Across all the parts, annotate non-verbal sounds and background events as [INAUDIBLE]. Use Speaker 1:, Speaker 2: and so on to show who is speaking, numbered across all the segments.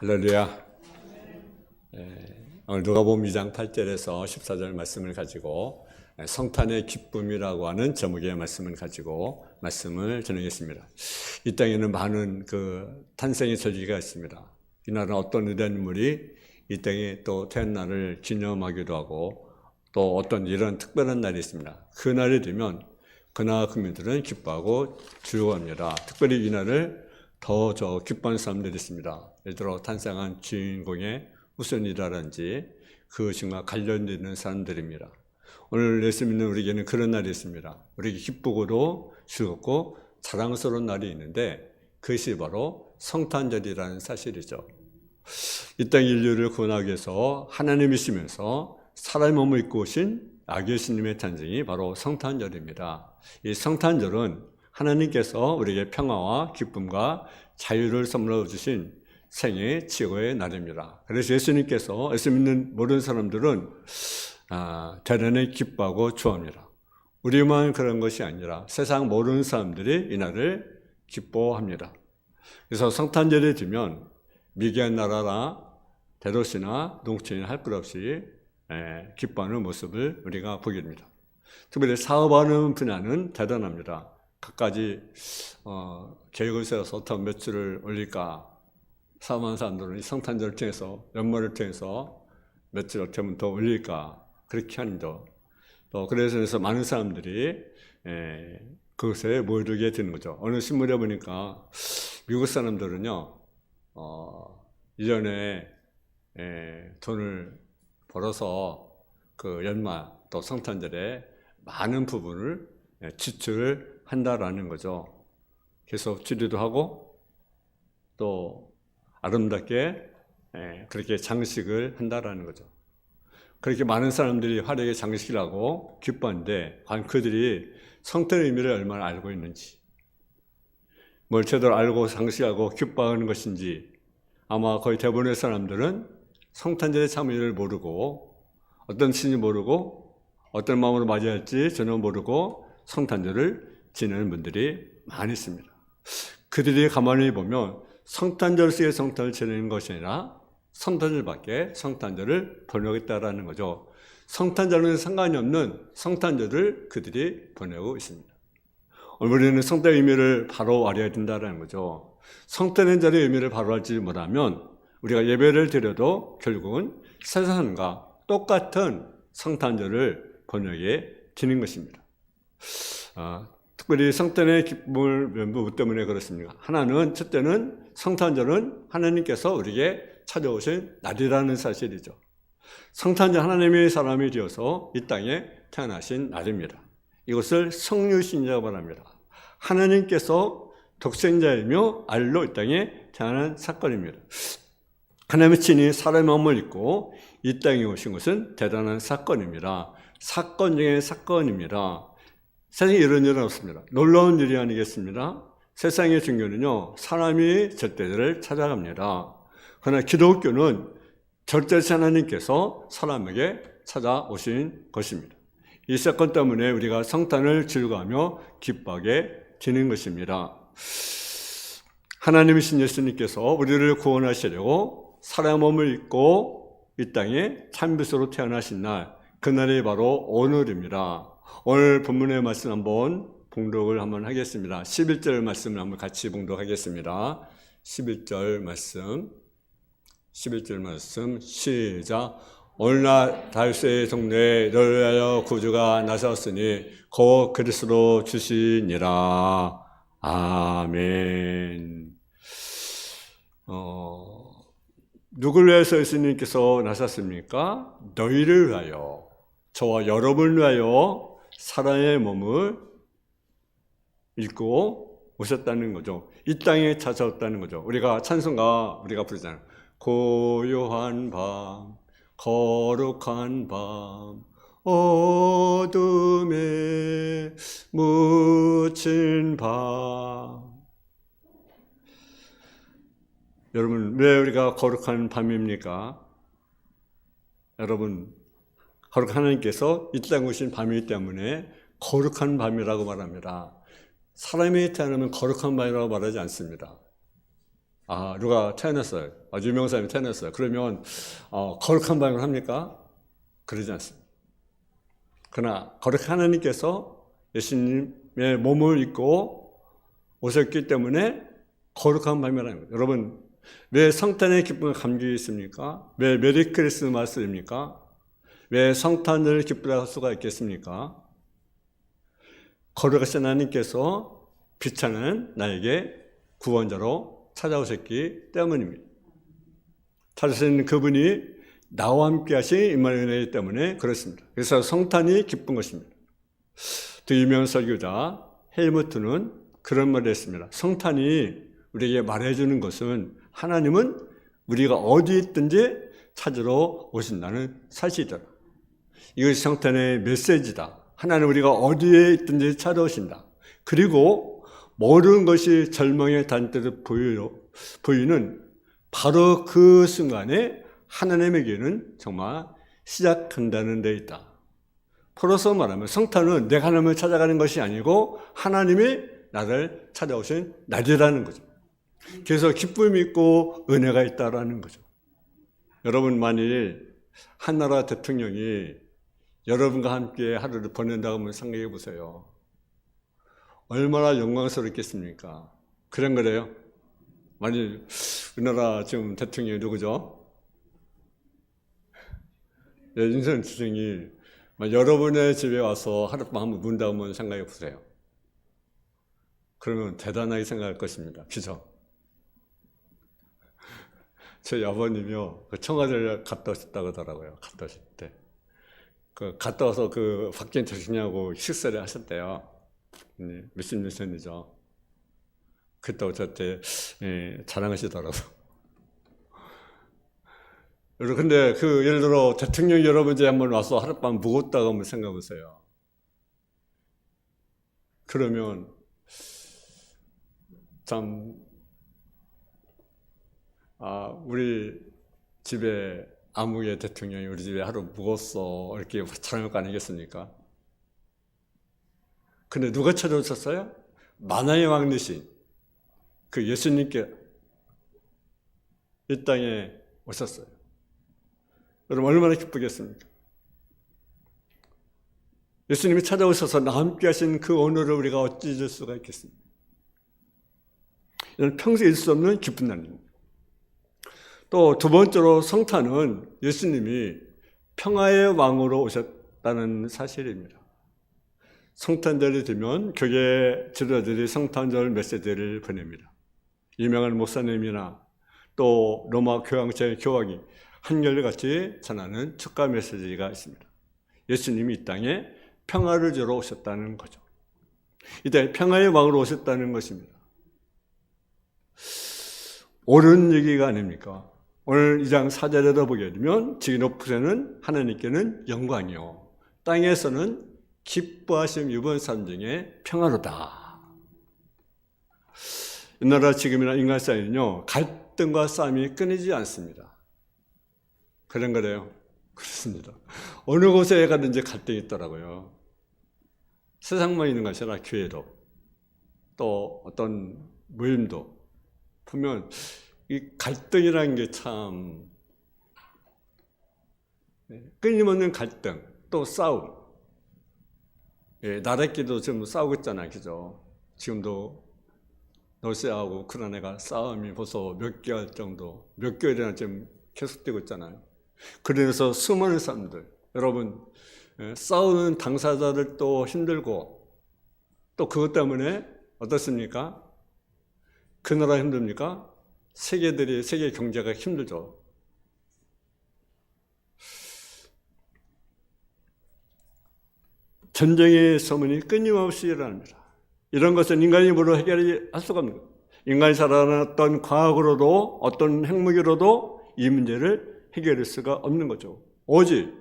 Speaker 1: 할렐루야. 에, 오늘 누가복음 2장 8절에서 14절 말씀을 가지고 에, 성탄의 기쁨이라고 하는 제목의 말씀을 가지고 말씀을 전하겠습니다. 이 땅에는 많은 그 탄생의 절기가 있습니다. 이날은 어떤 위대한 인물이 이 땅에 또 날을 기념하기도 하고 또 어떤 이런 특별한 날이 있습니다. 그 날이 되면 그나 국민들은 기뻐하고 즐거워합니다. 특별히 이 날을 더 저 기뻐하는 사람들이 있습니다. 예를 들어 탄생한 주인공의 우선이라든지 그것과 관련되는 사람들입니다. 오늘 예수 믿는 우리에게는 그런 날이 있습니다. 우리에게 기쁘고도 즐겁고 자랑스러운 날이 있는데 그것이 바로 성탄절이라는 사실이죠. 이 땅 인류를 구원하기 위해서 하나님이시면서 사람의 몸을 입고 오신 아기 예수님의 탄생이 바로 성탄절입니다. 이 성탄절은 하나님께서 우리에게 평화와 기쁨과 자유를 선물로 주신 생애 최고의 날입니다. 그래서 예수님께서 예수 믿는 모든 사람들은 아, 대단히 기뻐하고 좋아합니다. 우리만 그런 것이 아니라 세상 모든 사람들이 이 날을 기뻐합니다. 그래서 성탄절이 되면 미개한 나라나 대도시나 농촌이나 할것 없이 에, 기뻐하는 모습을 우리가 보게 됩니다. 특별히 사업하는 분야는 대단합니다. 갖가지 어, 계획을 세워서 어떤 매출을 올릴까 사업하는 사람들은 이 성탄절을 통해서 연말을 통해서 매출 어떻게 하면 더 올릴까 그렇게 하는죠. 또 그래서 많은 사람들이 에, 그것에 모이게 되는 거죠. 어느 신문에 보니까 미국 사람들은요, 어, 이전에 에, 돈을 벌어서 그 연말 또 성탄절에 많은 부분을 에, 지출을 한다라는 거죠. 계속 치료도 하고 또 아름답게 에, 그렇게 장식을 한다라는 거죠. 그렇게 많은 사람들이 화려하게 장식을 하고 기뻐하는데 과연 그들이 성탄의 의미를 얼마나 알고 있는지 뭘 제대로 알고 장식하고 기뻐하는 것인지 아마 거의 대부분의 사람들은 성탄절의 참의를 모르고 어떤 신이 모르고 어떤 마음으로 맞이야 할지 전혀 모르고 성탄절을 지내는 분들이 많이 있습니다. 그들이 가만히 보면 성탄절 속의 성탄을 지내는 것이 아니라 성탄절 밖에 성탄절을 보내겠다라는 거죠. 성탄절은 상관이 없는 성탄절을 그들이 보내고 있습니다. 우리는 성탄의 의미를 바로 알아야 된다는 거죠. 성탄의 절의 의미를 바로 알지 못하면 우리가 예배를 드려도 결국은 세상과 똑같은 성탄절을 번역해 드는 것입니다. 아, 특별히 성탄의 기쁨을 뭐 때문에 그렇습니까? 하나는 첫째는 성탄절은 하나님께서 우리에게 찾아오신 날이라는 사실이죠. 성탄절 하나님의 사람이 되어서 이 땅에 태어나신 날입니다. 이것을 성유신이라고 말합니다. 하나님께서 독생자이며 알로 이 땅에 태어난 사건입니다. 하나님의 친히 사람의 마음을 입고 이 땅에 오신 것은 대단한 사건입니다. 사건 중에 사건입니다. 세상에 이런 일은 없습니다. 놀라운 일이 아니겠습니다. 세상의 종교는요, 사람이 절대를 찾아갑니다. 그러나 기독교는 절대시 하나님께서 사람에게 찾아오신 것입니다. 이 사건 때문에 우리가 성탄을 즐거워하며 기뻐하게 되는 것입니다. 하나님이신 예수님께서 우리를 구원하시려고 사람 몸을 입고 이 땅에 참빛으로 태어나신 날, 그날이 바로 오늘입니다. 오늘 본문의 말씀 한번 봉독을 한번 하겠습니다. 11절 말씀을 한번 같이 봉독하겠습니다. 11절 말씀. 11절 말씀 시작. 오늘날 달수의 동네에 너를 위하여 구주가 나섰으니 곧 그리스도 주시니라. 아멘. 어, 누구를 위해서 예수님께서 나섰습니까? 너희를 위하여, 저와 여러분을 위하여 사랑의 몸을 읽고 오셨다는 거죠. 이 땅에 찾아왔다는 거죠. 우리가 찬송가 우리가 부르잖아요. 고요한 밤, 거룩한 밤, 어둠에 묻힌 밤. 여러분, 왜 우리가 거룩한 밤입니까? 여러분, 거룩 하나님께서 이 땅에 오신 밤이기 때문에 거룩한 밤이라고 말합니다. 사람이 태어나면 거룩한 밤이라고 말하지 않습니다. 아, 누가 태어났어요. 아주 유명한 사람이 태어났어요. 그러면, 어, 거룩한 방을 합니까? 그러지 않습니다. 그러나, 거룩한 하나님께서 예수님의 몸을 입고 오셨기 때문에 거룩한 밤이라는 거예요. 여러분, 왜 성탄의 기쁨을 감기고 있습니까? 왜 메리 크리스마스입니까? 왜 성탄을 기쁘다 할 수가 있겠습니까? 거룩하신 하나님께서 비차는 나에게 구원자로 찾아오셨기 때문입니다. 찾으신 그분이 나와 함께 하신 임마누엘 때문에 그렇습니다. 그래서 성탄이 기쁜 것입니다. 또 유명한 설교자 헬무트는 그런 말을 했습니다. 성탄이 우리에게 말해주는 것은 하나님은 우리가 어디 있든지 찾으러 오신다는 사실이다. 이것이 성탄의 메시지다. 하나님 우리가 어디에 있든지 찾아오신다. 그리고 모든 것이 절망의 단때를 보이는 바로 그 순간에 하나님에게는 정말 시작한다는 데 있다. 풀어서 말하면 성탄은 내가 하나님을 찾아가는 것이 아니고 하나님이 나를 찾아오신 날이라는 거죠. 그래서 기쁨이 있고 은혜가 있다라는 거죠. 여러분 만일 한 나라 대통령이 여러분과 함께 하루를 보낸다고 한번 생각해 보세요. 얼마나 영광스럽겠습니까? 그런 거래요. 만일 우리나라 지금 대통령이 누구죠? 네, 윤석열 주정이 여러분의 집에 와서 하룻밤 한번 문다고 한번 생각해 보세요. 그러면 대단하게 생각할 것입니다. 그죠? [LAUGHS] 저희 아버님이요, 그 청와대를 갔다 오셨다고 하더라고요. 갔다 오실 때. 그 갔다 와서 그 박정희 대통령하고 식사를 하셨대요. 네, 몇십 년 전이죠. 그때 저한테 예, 자랑하시더라고요. 여러분, 근데 그 예를 들어 대통령 여러분 제 한번 와서 하룻밤 묵었다고 한번 생각해 보세요. 그러면 참, 아, 우리 집에 아무개 대통령이 우리 집에 하루 묵었어. 이렇게 자랑할 거 아니겠습니까? 근데 누가 찾아오셨어요? 만화의 왕 대신 그 예수님께 이 땅에 오셨어요. 여러분 얼마나 기쁘겠습니까? 예수님이 찾아오셔서 나와 함께 하신 그 오늘을 우리가 어찌 잊을 수가 있겠습니까? 이는 평소에 있을 수 없는 기쁜 날입니다. 또 두 번째로 성탄은 예수님이 평화의 왕으로 오셨다는 사실입니다. 성탄절이 되면 교계 지도자들이 성탄절 메시지를 보냅니다. 유명한 목사님이나 또 로마 교황청의 교황이 한결같이 전하는 축가 메시지가 있습니다. 예수님이 이 땅에 평화를 주러 오셨다는 거죠. 이때 평화의 왕으로 오셨다는 것입니다. 옳은 얘기가 아닙니까? 오늘 2장 4절에도 보게 되면 지기 높으세는 하나님께는 영광이요. 땅에서는 기뻐하심 삶 중에 평화로다. 이 나라 지금이나 인간 사이는요, 갈등과 싸움이 끊이지 않습니다. 그런 거래요. 그렇습니다. 어느 곳에 가든지 갈등이 있더라고요. 세상만 있는 것이 아니라 교회도, 또 어떤 모임도, 보면 이 갈등이라는 게 참 끊임없는 갈등, 또 싸움. 예, 나라끼리도 지금 싸우고 있잖아요, 그죠? 지금도 러시아하고 우크라이나가 싸움이 벌써 몇 개월 정도, 몇 개월이나 지금 계속되고 있잖아요. 그래서 수많은 사람들, 여러분, 예, 싸우는 당사자들도 힘들고, 또 그것 때문에 어떻습니까? 그 나라 힘듭니까? 세계들이, 세계 경제가 힘들죠. 전쟁의 소문이 끊임없이 일어납니다. 이런 것은 인간이 뭐로 해결할 수가 없는 거예요. 인간이 살아났던 과학으로도 어떤 핵무기로도 이 문제를 해결할 수가 없는 거죠. 오직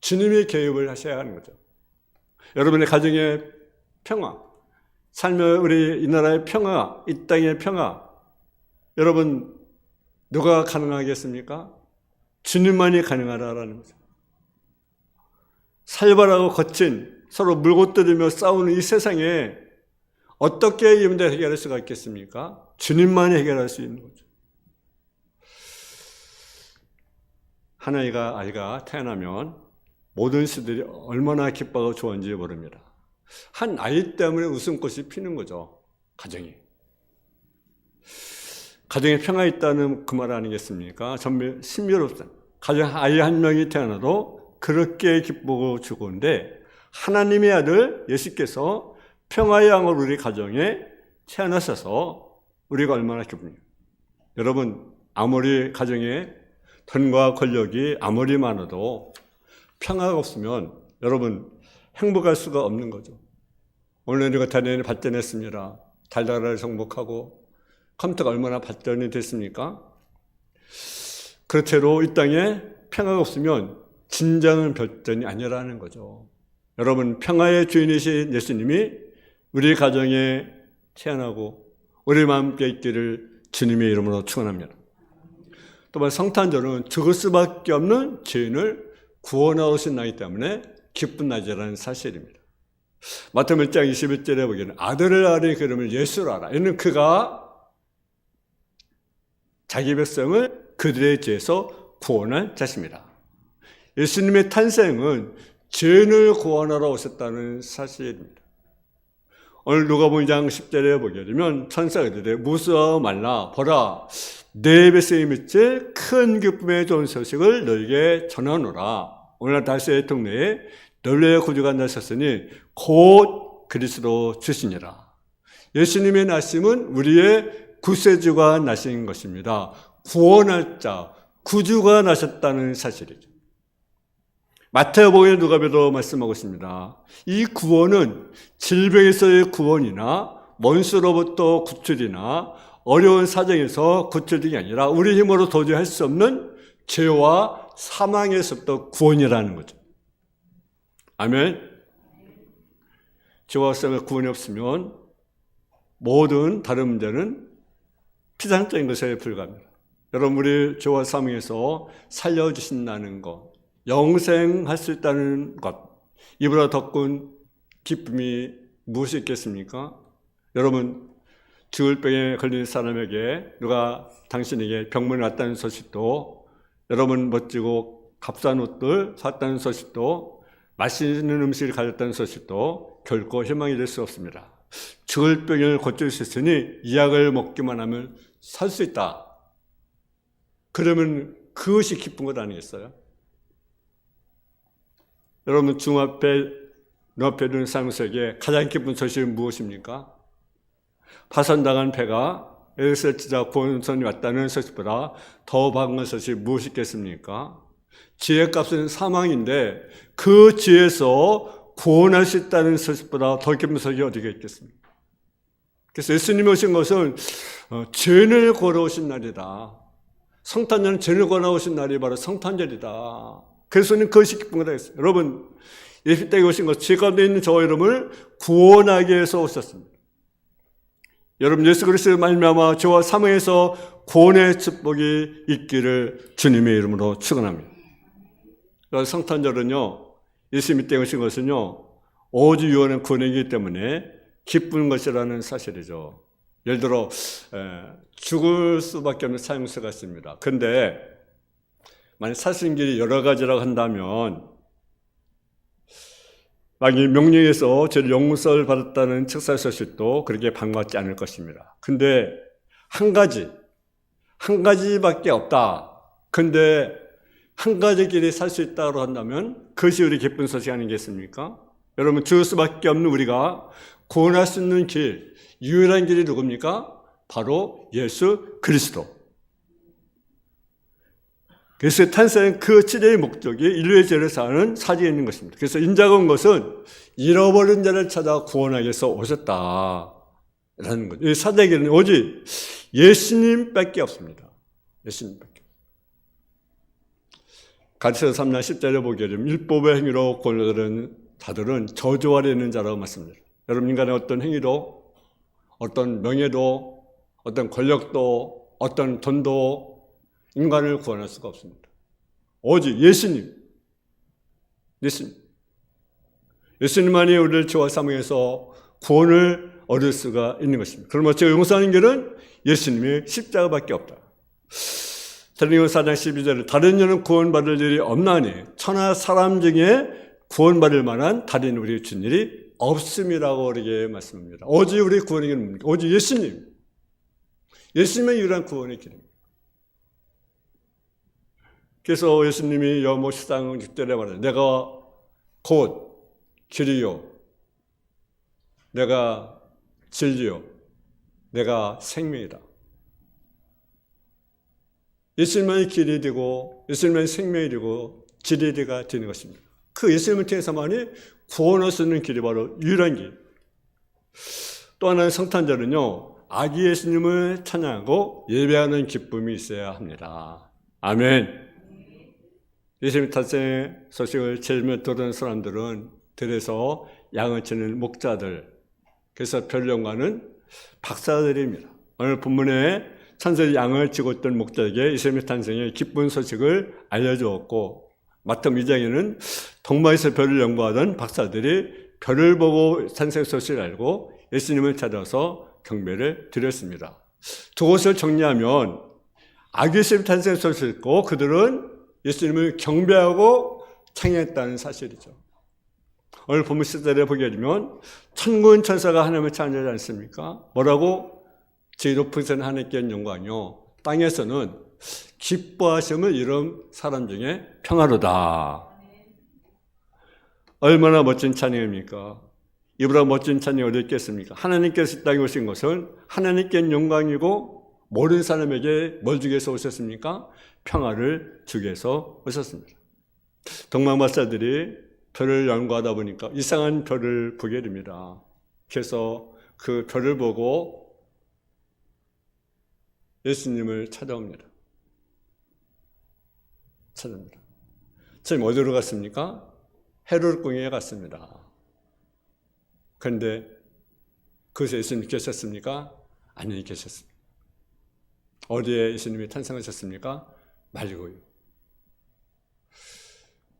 Speaker 1: 주님이 개입을 하셔야 하는 거죠. 여러분의 가정의 평화, 삶의 우리 이 나라의 평화, 이 땅의 평화, 여러분, 누가 가능하겠습니까? 주님만이 가능하다라는 거죠. 살벌하고 거친 서로 물고 뜯으며 싸우는 이 세상에 어떻게 이 문제 해결할 수가 있겠습니까? 주님만이 해결할 수 있는 거죠. 하나이가 아이가 태어나면 모든 시들이 얼마나 기뻐하고 좋은지 모릅니다. 한 아이 때문에 웃음꽃이 피는 거죠. 가정이. 가정에 평화 있다는 그 말 아니겠습니까? 전면 신비롭다. 가정 아이 한 명이 태어나도 그렇게 기쁘고 즐거운데 하나님의 아들 예수께서 평화의 양을 우리 가정에 태어나셔서 우리가 얼마나 기쁩니까? 여러분 아무리 가정에 돈과 권력이 아무리 많아도 평화가 없으면 여러분 행복할 수가 없는 거죠. 오늘 우리가 대단히 발전했습니다. 달달을 정복하고 컴퓨터가 얼마나 발전이 됐습니까? 그렇대로 이 땅에 평화가 없으면 진정한 발전이 아니라는 거죠. 여러분 평화의 주인이신 예수님이 우리 가정에 태어나고 우리 마음께 있기를 주님의 이름으로 축원합니다. 또한 성탄절은 죽을 수밖에 없는 죄인을 구원하오신 나기 때문에 기쁜 날이라는 사실입니다. 마태복음 1장 21절에 보기에는 아들을 아뢰 그름을 예수로 알아. 이는 그가 자기 백성을 그들의 죄에서 구원할 자십니다. 예수님의 탄생은 죄인을 구원하러 오셨다는 사실입니다. 오늘 누가복음 2장 10절에 보게 되면 천사들이 무서워 말라 보라 내 백성이 믿지 큰 기쁨의 좋은 소식을 너에게 전하노라 오늘 다시의 동네에 너희의 구주가 나셨으니 곧 그리스도 주시니라 예수님의 나심은 우리의 구세주가 나신 것입니다 구원할 자 구주가 나셨다는 사실이죠 마태복음에 누가베도 말씀하고 있습니다. 이 구원은 질병에서의 구원이나 원수로부터 구출이나 어려운 사정에서 구출이 아니라 우리 힘으로 도저히 할 수 없는 죄와 사망에서부터 구원이라는 거죠. 아멘. 죄와 사망의 구원이 없으면 모든 다른 문제는 피상적인 것에 불과합니다. 여러분 우리 죄와 사망에서 살려주신다는 것, 영생할 수 있다는 것, 이보다 더큰 기쁨이 무엇이 있겠습니까? 여러분, 죽을 병에 걸린 사람에게 누가 당신에게 병문이 왔다는 소식도, 여러분 멋지고 값싼 옷들 샀다는 소식도, 맛있는 음식을 가졌다는 소식도 결코 희망이 될 수 없습니다. 죽을 병을 고칠 수 있으니 이 약을 먹기만 하면 살 수 있다. 그러면 그것이 기쁜 것 아니겠어요? 여러분 중앞에 눈앞에 두는 사람에게 가장 기쁜 소식은 무엇입니까? 파산당한 배가 에르셀 지자 구원선이 왔다는 소식보다 더 반가운 소식이 무엇이겠습니까? 지혜값은 사망인데 그 지혜에서 구원할 수 있다는 소식보다 더 기쁜 소식이 어디가 있겠습니까? 그래서 예수님이 오신 것은 어, 죄를 걸어오신 날이다. 성탄절은 죄를 걸어오신 날이 바로 성탄절이다. 그래서는 그것이 기쁜 거다 했어요. 여러분, 예수 때에 오신 것, 죄 가운데 있는 저 여러분을 구원하기 위해서 오셨습니다. 여러분, 예수 그리스도의 말미암아 저와 사망에서 구원의 축복이 있기를 주님의 이름으로 축원합니다. 성탄절은요, 예수님이 때 오신 것은요, 오직 유언의 구원이기 때문에 기쁜 것이라는 사실이죠. 예를 들어 죽을 수밖에 없는 사형수가 있습니다. 근데 만약 사슬길이 여러 가지라고 한다면 만약 명령에서 저를 용서를 받았다는 책사 소식도 그렇게 반갑지 않을 것입니다. 근데 한 가지, 한 가지밖에 없다. 근데 한 가지 길이 살 수 있다고 한다면 그것이 우리 기쁜 소식 아니겠습니까? 여러분, 죽을 수밖에 없는 우리가 구원할 수 있는 길, 유일한 길이 누굽니까? 바로 예수 그리스도. 그래서 탄생 그 치료의 목적이 인류의 죄를 사는 사지에 있는 것입니다. 그래서 인자가 온 것은 잃어버린 자를 찾아 구원하기 위해서 오셨다. 라는 거죠. 이 사대에게는 오직 예수님밖에 없습니다. 예수님밖에. 가르쳐서 3장 10절에 보게 되면 율법의 행위로 권력들은 자들은 저주 아래 있는 자라고 말씀합니다. 여러분 인간의 어떤 행위도 어떤 명예도 어떤 권력도 어떤 돈도 인간을 구원할 수가 없습니다. 오직 예수님, 예수님. 예수님만이 우리를 죄와 사망에서 구원을 얻을 수가 있는 것입니다. 그러면 제가 용서하는 길은 예수님의 십자가밖에 없다. 데리고 4장 12절에 다른 이는 구원받을 일이 없나니 천하 사람 중에 구원받을 만한 다른 우리 준 일이 없음이라고 우리에게 말씀합니다. 오직 우리 구원의 길은 뭡니까? 오직 예수님. 예수님의 유일한 구원의 길입니다. 그래서 예수님이 여모 시상 6절에 말해요. 내가 곧 길이요. 내가 진리요. 내가 생명이다. 예수님만이 길이 되고 예수님만이 생명이 되고 진리가 되는 것입니다. 그 예수님을 통해서만이 구원할 수 있는 길이 바로 유일한 길. 또 하나는 성탄절은요. 아기 예수님을 찬양하고 예배하는 기쁨이 있어야 합니다. 아멘. 예수님 탄생의 소식을 제일 먼저 들은 사람들은 들에서 양을 치는 목자들, 그래서 별령과는 박사들입니다. 오늘 본문에 천사의 양을 치고 있던 목자에게 예수님의 탄생의 기쁜 소식을 알려주었고, 마태 2장에는 동방에서 별을 연구하던 박사들이 별을 보고 탄생 소식을 알고 예수님을 찾아서 경배를 드렸습니다. 두 곳을 정리하면 예수님 탄생 소식을 듣고 그들은 예수님을 경배하고 창했다는 사실이죠. 오늘 본문 10절에 보게 되면 천군 천사가 하나님을 찬양하지 않습니까? 뭐라고? 제 높은 산 하나님께 영광이요. 땅에서는 기뻐하심을 이룬 사람 중에 평화로다. 얼마나 멋진 찬양입니까? 이보다 멋진 찬양이 어디 있겠습니까? 하나님께서 이 땅에 오신 것은 하나님께 영광이고 모르는 사람에게 뭘 위해서 오셨습니까? 평화를 위해서 오셨습니다. 동방박사들이 별을 연구하다 보니까 이상한 별을 보게 됩니다. 그래서 그 별을 보고 예수님을 찾아옵니다. 찾아옵니다. 지금 어디로 갔습니까? 헤롯 궁에 갔습니다. 그런데 그것에 예수님 계셨습니까? 아니 계셨습니다. 어디에 예수님이 탄생하셨습니까? 말고요.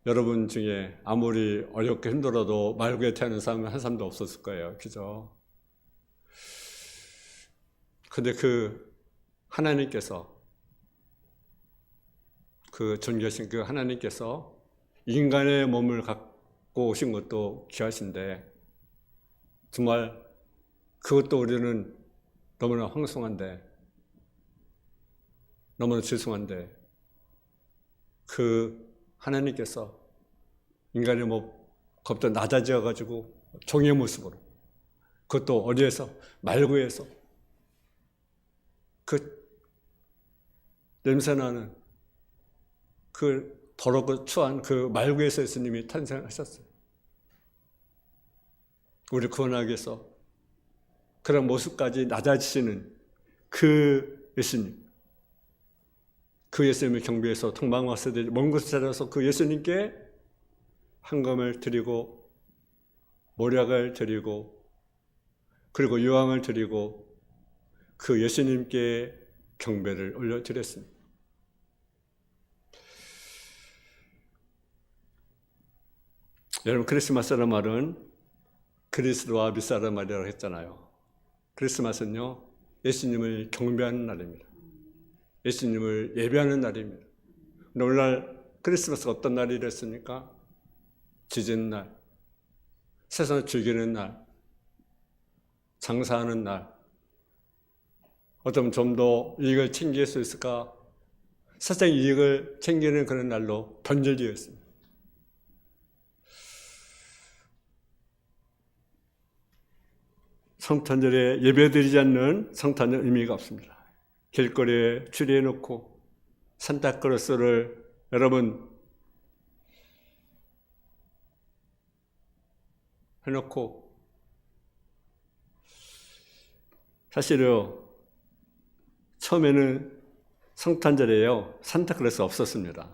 Speaker 1: 여러분 중에 아무리 어렵게 힘들어도 말고에 태어난 사람은 한 사람도 없었을 거예요. 그죠? 근데 그 하나님께서 그 존귀하신 그 하나님께서 인간의 몸을 갖고 오신 것도 귀하신데 정말 그것도 우리는 너무나 황송한데 너무나 죄송한데 그 하나님께서 인간의 뭐 겁도 낮아져 가지고 종의 모습으로 그것도 어디에서 말구에서 그 냄새나는 그 더럽고 추한 그 말구에서 예수님이 탄생하셨어요. 우리 구원하기 위해서 그런 모습까지 낮아지시는 그 예수님. 그 예수님을 경배해서 통방왔어들 먼 곳을 찾아서 그 예수님께 한검을 드리고 모략을 드리고 그리고 유황을 드리고 그 예수님께 경배를 올려드렸습니다. 여러분 크리스마스라는 말은 그리스도와 미사라 말이라고 했잖아요. 크리스마스는요 예수님을 경배하는 날입니다. 예수님을 예배하는 날입니다. 오늘날 크리스마스가 어떤 날이 됐습니까? 지진 날, 세상을 즐기는 날, 장사하는 날, 어쩌면 좀 더 이익을 챙길 수 있을까? 세상 이익을 챙기는 그런 날로 변절되어 있습니다. 성탄절에 예배드리지 않는 성탄절 의미가 없습니다. 길거리에 줄이해 놓고 산타크로스를 여러분 해놓고 사실요 처음에는 성탄절에요 산타크로스 없었습니다.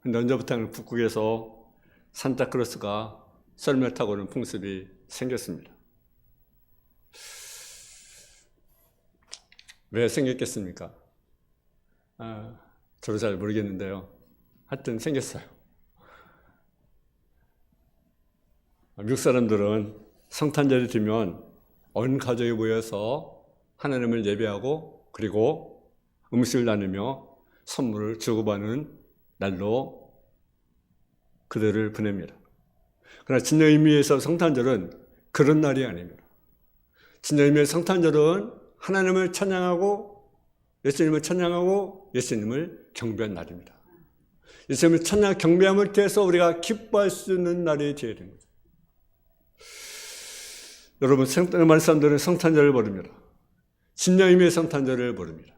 Speaker 1: 근데 언제부터는 북극에서 산타크로스가 썰매 타고 오는 풍습이 생겼습니다. 왜 생겼겠습니까? 아, 저도 잘 모르겠는데요. 하여튼 생겼어요. 미국 사람들은 성탄절이 되면 온 가족이 모여서 하나님을 예배하고 그리고 음식을 나누며 선물을 주고받는 날로 그들을 보냅니다. 그러나 진정 의미에서 성탄절은 그런 날이 아닙니다. 의미의 성탄절은 하나님을 찬양하고 예수님을 찬양하고 예수님을 경배한 날입니다. 예수님을 찬양 경배함을 통해서 우리가 기뻐할 수 있는 날이 되어야 됩니다. 여러분 성탄절 사람들은 성탄절을. 진정 의미의 성탄절을 모릅니다.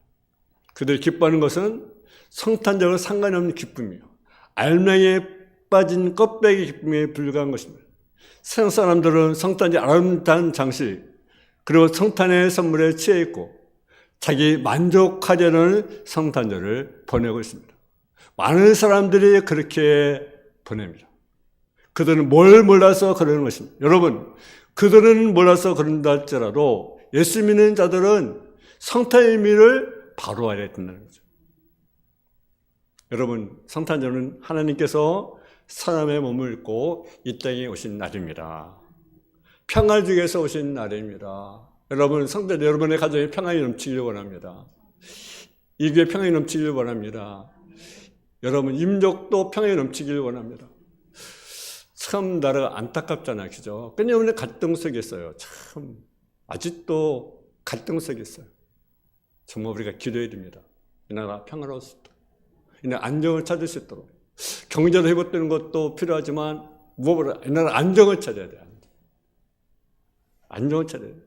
Speaker 1: 그들이 기뻐하는 것은 성탄절과 상관이 없는 기쁨이요. 알맹이에 빠진 껍데기 기쁨에 불과한 것입니다. 세상 사람들은 성탄절 아름다운 장식, 그리고 성탄의 선물에 취해 있고, 자기 만족하려는 성탄절을 보내고 있습니다. 많은 사람들이 그렇게 보냅니다. 그들은 뭘 몰라서 그러는 것입니다. 여러분, 그들은 몰라서 그런다 할지라도 예수 믿는 자들은 성탄의 의미를 바로 알아야 된다는 거죠. 여러분, 성탄절은 하나님께서 사람의 몸을 입고 이 땅에 오신 날입니다. 주기 위해서 오신 날입니다. 여러분, 성탄 여러분의 가정에 평안이 넘치길 원합니다. 이 교회 평안이 넘치길 원합니다. 여러분, 임족도 평안이 넘치길 원합니다. 참 나라가 안타깝잖아요. 그죠? 끊임없는 갈등 속에 있어요. 참 아직도 갈등 속에 있어요. 정말 우리가 기도해야 됩니다. 이 나라 평화로울 수 있도록. 이 나라 안정을 찾을 수 있도록. 경제도 회복되는 것도 필요하지만 무엇보다 이 나라 안정을 찾아야 돼요. 안정을 찾아야 돼요.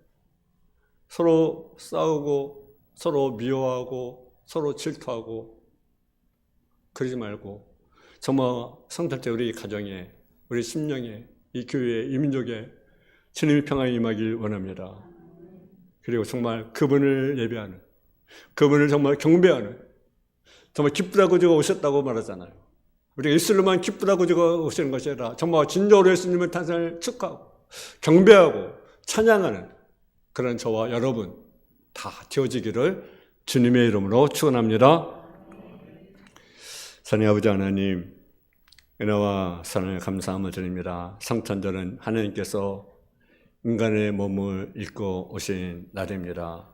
Speaker 1: 서로 싸우고 서로 미워하고 서로 질투하고 그러지 말고 정말 성탄 때 우리 가정에 우리 심령에 이 교회에 이 민족에 주님의 평안이 임하길 원합니다. 그리고 정말 그분을 예배하는 그분을 정말 경배하는 정말 기쁘다고 제가 오셨다고 말하잖아요. 우리가 예수로만 기쁘다고 제가 오시는 것이 아니라 정말 진정으로 예수님을 탄생을 축하하고 경배하고 찬양하는 그런 저와 여러분 다 되어지기를 주님의 이름으로 축원합니다. 사랑의 아버지 하나님 은혜와 사랑을 감사함을 드립니다. 성탄절은 하나님께서 인간의 몸을 입고 오신 날입니다.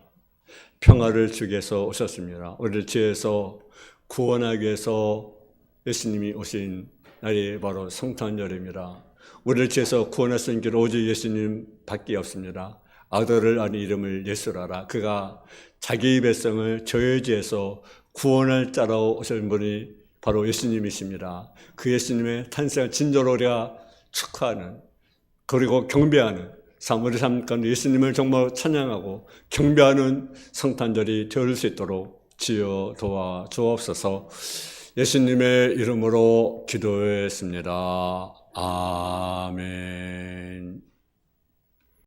Speaker 1: 평화를 주기 위해서 오셨습니다. 우리를 지에서 구원하기 위해서 예수님이 오신 날이 바로 성탄절입니다. 우리를 수 있는 길 오직 예수님 밖에 없습니다. 아들을 아는 이름을 예수라라. 그가 자기 백성을 저여지에서 구원할 자로 오신 분이 바로 예수님이십니다. 그 예수님의 탄생을 우리가 축하하는 그리고 경배하는 삶 가운데 예수님을 정말 찬양하고 경배하는 성탄절이 되을 수 있도록 지어 도와 주옵소서 예수님의 이름으로 기도했습니다. 아멘.